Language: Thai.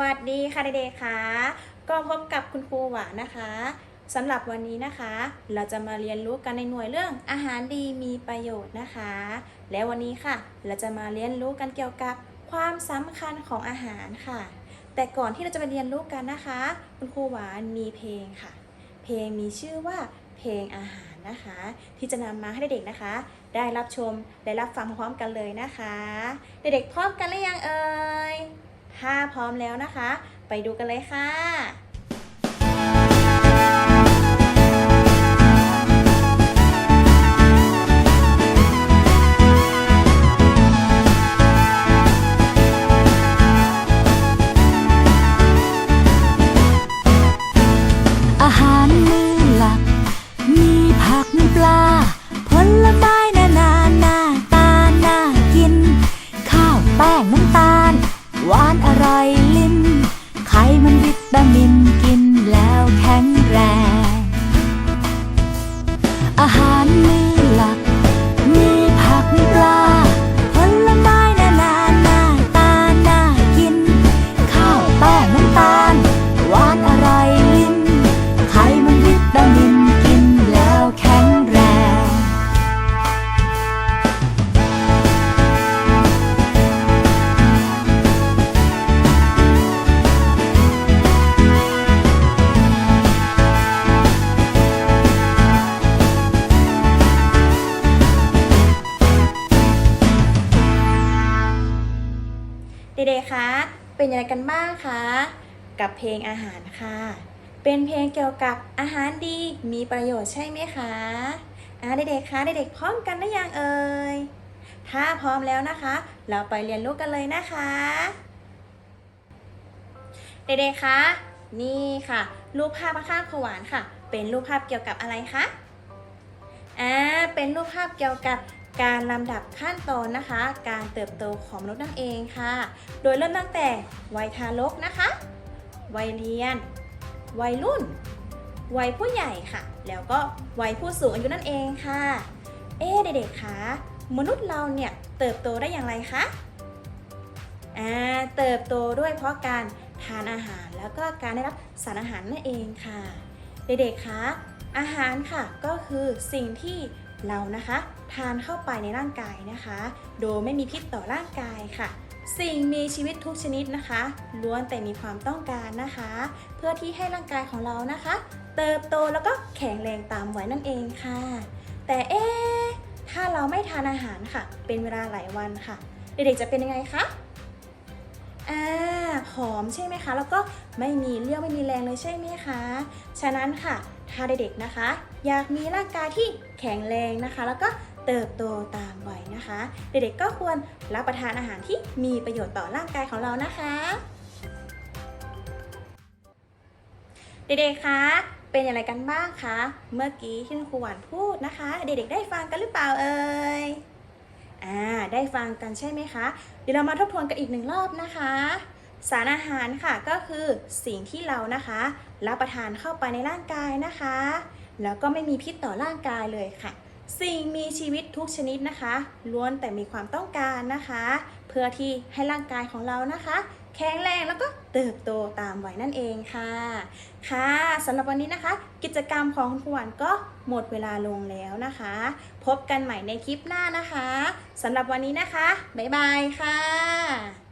วัสดีค่ะเด็กๆคะก็พบกับคุณครูหวานนะคะสำหรับวันนี้นะคะ เราจะมาเรียนรู้กันในหน่วยเรื่องอาหารดีมีประโยชน์นะคะ และวันนี้ค่ะ เราจะมาเรียนรู้กันเกี่ยวกับความสำคัญของอาหารค่ะ แต่ก่อนที่เราจะไปเรียนรู้กันนะคะ คุณครูหวานมีเพลงค่ะ เพลงมีชื่อว่าเพลงอาหารนะคะ ที่จะนำมาให้เด็กๆนะคะ ได้รับชมได้รับฟังพร้อมๆกันเลยนะคะ เด็กๆพร้อมกันหรือยังเอ่ย ถ้าพร้อมแล้วนะคะ ไปดูกันเลยค่ะ เด็กๆคะเป็นยังไงกันบ้างคะกับเพลงอาหารค่ะ เป็นเพลงเกี่ยวกับอาหารดีมีประโยชน์ใช่ไหมคะอ่าเด็กๆคะเด็กๆพร้อมกันหรือยังเอ่ยถ้าพร้อมแล้วนะคะ เราไปเรียนรู้กันเลยนะคะ เด็กๆคะนี่ค่ะ รูปภาพข้างขวานค่ะ เป็นรูปภาพเกี่ยวกับอะไรคะอ่าเป็นรูปภาพเกี่ยวกับ การลำดับขั้นตอนนะคะ การเติบโตของมนุษย์นั่นเองค่ะ โดยเริ่มตั้งแต่วัยทารกนะคะ วัยเรียน วัยรุ่น วัยผู้ใหญ่ค่ะ แล้วก็วัยผู้สูงอายุนั่นเองค่ะ เอ๊เด็กๆคะมนุษย์เราเนี่ยเติบโตได้อย่างไรคะอ่าเติบโตด้วยเพราะการทานอาหารแล้วก็การได้รับสารอาหารนั่นเองค่ะ เด็กๆคะอาหารค่ะก็คือสิ่งที่ เรานะคะทานเข้าไปในร่างกายนะคะ โดยไม่มีพิษต่อร่างกายค่ะ สิ่งมีชีวิตทุกชนิดนะคะล้วนแต่มีความต้องการนะคะ เพื่อที่ให้ร่างกายของเรานะคะ เติบโตแล้วก็แข็งแรงตามวัยนั่นเองค่ะ แต่เอ๊ะถ้าเราไม่ทานอาหารค่ะ เป็นเวลาหลายวันค่ะ เด็กๆจะเป็นยังไงคะอ่าผอมใช่ไหมคะ แล้วก็ไม่มีเรี่ยวไม่มีแรงเลยใช่ไหมคะ ฉะนั้นค่ะ ถ้าเด็กๆนะคะ อยากมีร่างกายที่แข็งแรงนะคะ แล้วก็เติบโตตามวัยนะคะ เด็กๆก็ควรรับประทานอาหารที่มีประโยชน์ต่อร่างกายของเรานะคะ เด็กๆคะเป็นอย่างไรกันบ้างคะเมื่อกี้ที่คุณครูหวานพูดนะคะ เด็กๆได้ฟังกันหรือเปล่าเอ่ยอ่าได้ฟังกันใช่ไหมคะ เดี๋ยวเรามาทบทวนกันอีกหนึ่งรอบนะคะ สารอาหารค่ะก็คือสิ่งที่เรานะคะรับประทานเข้าไปในร่างกายนะคะ แล้วก็ไม่มีพิษต่อร่างกายเลยค่ะ สิ่งมีชีวิตทุกชนิดนะคะ ล้วนแต่มีความต้องการนะคะ เพื่อที่ให้ร่างกายของเรานะคะ แข็งแรงแล้วก็เติบโตตามวัยนั่นเองค่ะ ค่ะสำหรับวันนี้นะคะ กิจกรรมของคุณหวานก็หมดเวลาลงแล้วนะคะ พบกันใหม่ในคลิปหน้านะคะสำหรับวันนี้นะคะ บ๊ายบายค่ะ